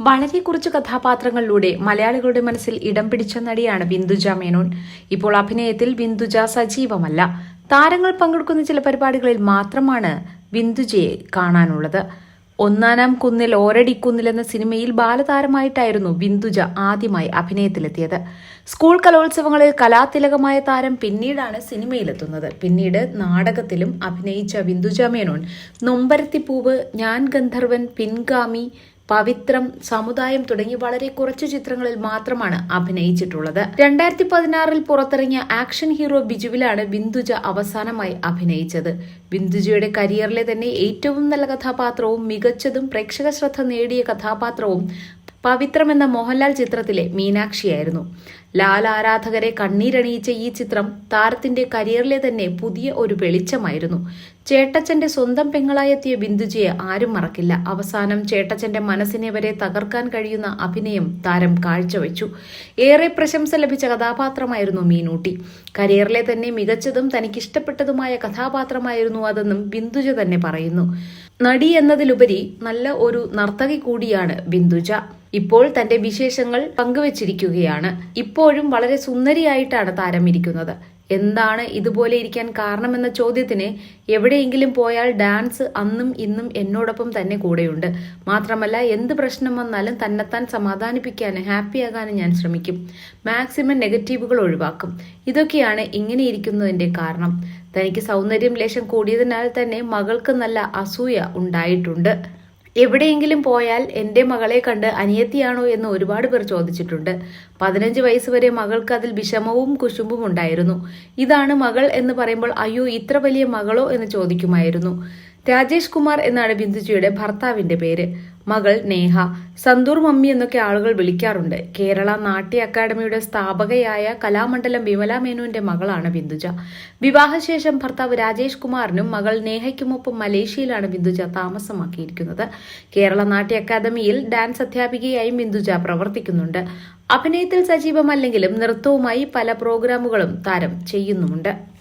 വളരെ കുറച്ച് കഥാപാത്രങ്ങളിലൂടെ മലയാളികളുടെ മനസ്സിൽ ഇടം പിടിച്ച നടിയാണ് ബിന്ദുജ മേനോൻ. ഇപ്പോൾ അഭിനയത്തിൽ ബിന്ദുജ സജീവമല്ല. താരങ്ങൾ പങ്കെടുക്കുന്ന ചില പരിപാടികളിൽ മാത്രമാണ് ബിന്ദുജയെ കാണാനുള്ളത്. ഒന്നാനാം കുന്നിൽ ഓരടി കുന്നിൽ എന്ന സിനിമയിൽ ബാലതാരമായിട്ടായിരുന്നു ബിന്ദുജ ആദ്യമായി അഭിനയത്തിലെത്തിയത്. സ്കൂൾ കലോത്സവങ്ങളിൽ കലാതിലകമായ താരം പിന്നീടാണ് സിനിമയിലെത്തുന്നത്. പിന്നീട് നാടകത്തിലും അഭിനയിച്ച ബിന്ദുജ മേനോൻ നൊമ്പരത്തിപ്പൂവ് ഞാൻ ഗന്ധർവൻ പിൻഗാമി പവിത്രം സമുദായം തുടങ്ങി വളരെ കുറച്ച് ചിത്രങ്ങളിൽ മാത്രമാണ് അഭിനയിച്ചിട്ടുള്ളത്. രണ്ടായിരത്തി പതിനാറിൽ പുറത്തിറങ്ങിയ ആക്ഷൻ ഹീറോ ബിജുവിലാണ് ബിന്ദുജ അവസാനമായി അഭിനയിച്ചത്. ബിന്ദുജയുടെ കരിയറിലെ തന്നെ ഏറ്റവും നല്ല കഥാപാത്രവും മികച്ചതും പ്രേക്ഷക ശ്രദ്ധ നേടിയ കഥാപാത്രവും പവിത്രം എന്ന മോഹൻലാൽ ചിത്രത്തിലെ മീനാക്ഷിയായിരുന്നു. ലാൽ ആരാധകരെ കണ്ണീരണിയിച്ച ഈ ചിത്രം താരത്തിന്റെ കരിയറിലെ തന്നെ പുതിയ ഒരു വെളിച്ചമായിരുന്നു. ചേട്ടച്ചന്റെ സ്വന്തം പെങ്ങളായെത്തിയ ബിന്ദുജിയെ ആരും മറക്കില്ല. അവസാനം ചേട്ടച്ചന്റെ മനസ്സിനെ വരെ തകർക്കാൻ കഴിയുന്ന അഭിനയം താരം കാഴ്ചവെച്ചു. ഏറെ പ്രശംസ ലഭിച്ച കഥാപാത്രമായിരുന്നു മീനൂട്ടി. കരിയറിലെ തന്നെ മികച്ചതും തനിക്കിഷ്ടപ്പെട്ടതുമായ കഥാപാത്രമായിരുന്നു അതെന്നും ബിന്ദുജ തന്നെ പറയുന്നു. നടി എന്നതിലുപരി നല്ല ഒരു നർത്തകി കൂടിയാണ് ബിന്ദുജ. ഇപ്പോൾ തന്റെ വിശേഷങ്ങൾ പങ്കുവച്ചിരിക്കുകയാണ്. ഇപ്പോഴും വളരെ സുന്ദരിയായിട്ടാണ് താരം ഇരിക്കുന്നത്. എന്താണ് ഇതുപോലെ ഇരിക്കാൻ കാരണമെന്ന ചോദ്യത്തിന് എവിടെയെങ്കിലും പോയാൽ ഡാൻസ് അന്നും ഇന്നും എന്നോടൊപ്പം തന്നെ കൂടെയുണ്ട്. മാത്രമല്ല എന്ത് പ്രശ്നം വന്നാലും തന്നെത്താൻ സമാധാനിപ്പിക്കാനും ഹാപ്പിയാകാനും ഞാൻ ശ്രമിക്കും. മാക്സിമം നെഗറ്റീവുകൾ ഒഴിവാക്കും. ഇതൊക്കെയാണ് ഇങ്ങനെ ഇരിക്കുന്നതിന്റെ കാരണം. തനിക്ക് സൗന്ദര്യം ലേശം കൂടിയതിനാൽ തന്നെ മകൾക്ക് നല്ല അസൂയ ഉണ്ടായിട്ടുണ്ട്. എവിടെയെങ്കിലും പോയാൽ എന്റെ മകളെ കണ്ട് അനിയത്തിയാണോ എന്ന് ഒരുപാട് പേർ ചോദിച്ചിട്ടുണ്ട്. പതിനഞ്ച് വയസ്സ് വരെ മകൾക്ക് അതിൽ വിഷമവും കുശുമ്പും ഉണ്ടായിരുന്നു. ഇതാണ് മകൾ എന്ന് പറയുമ്പോൾ അയ്യോ ഇത്ര വലിയ മകളോ എന്ന് ചോദിക്കുമായിരുന്നു. രാജേഷ് കുമാർ എന്നാണ് ബിന്ദുജിയുടെ ഭർത്താവിന്റെ പേര്. മകൾ നേഹ. സന്തൂർ മമ്മി എന്നൊക്കെ ആളുകൾ വിളിക്കാറുണ്ട്. കേരള നാട്യ അക്കാദമിയുടെ സ്ഥാപകയായ കലാമണ്ഡലം വിമല മേനുവിന്റെ മകളാണ് ബിന്ദുജ. വിവാഹശേഷം ഭർത്താവ് രാജേഷ് കുമാറിനും മകൾ നേഹയ്ക്കുമൊപ്പം മലേഷ്യയിലാണ് ബിന്ദുജ താമസമാക്കിയിരിക്കുന്നത്. കേരള നാട്യ അക്കാദമിയിൽ ഡാൻസ് അധ്യാപികയായും ബിന്ദുജ പ്രവർത്തിക്കുന്നുണ്ട്. അഭിനയത്തിൽ സജീവമല്ലെങ്കിലും നൃത്തവുമായി പല പ്രോഗ്രാമുകളും താരം ചെയ്യുന്നുമുണ്ട്.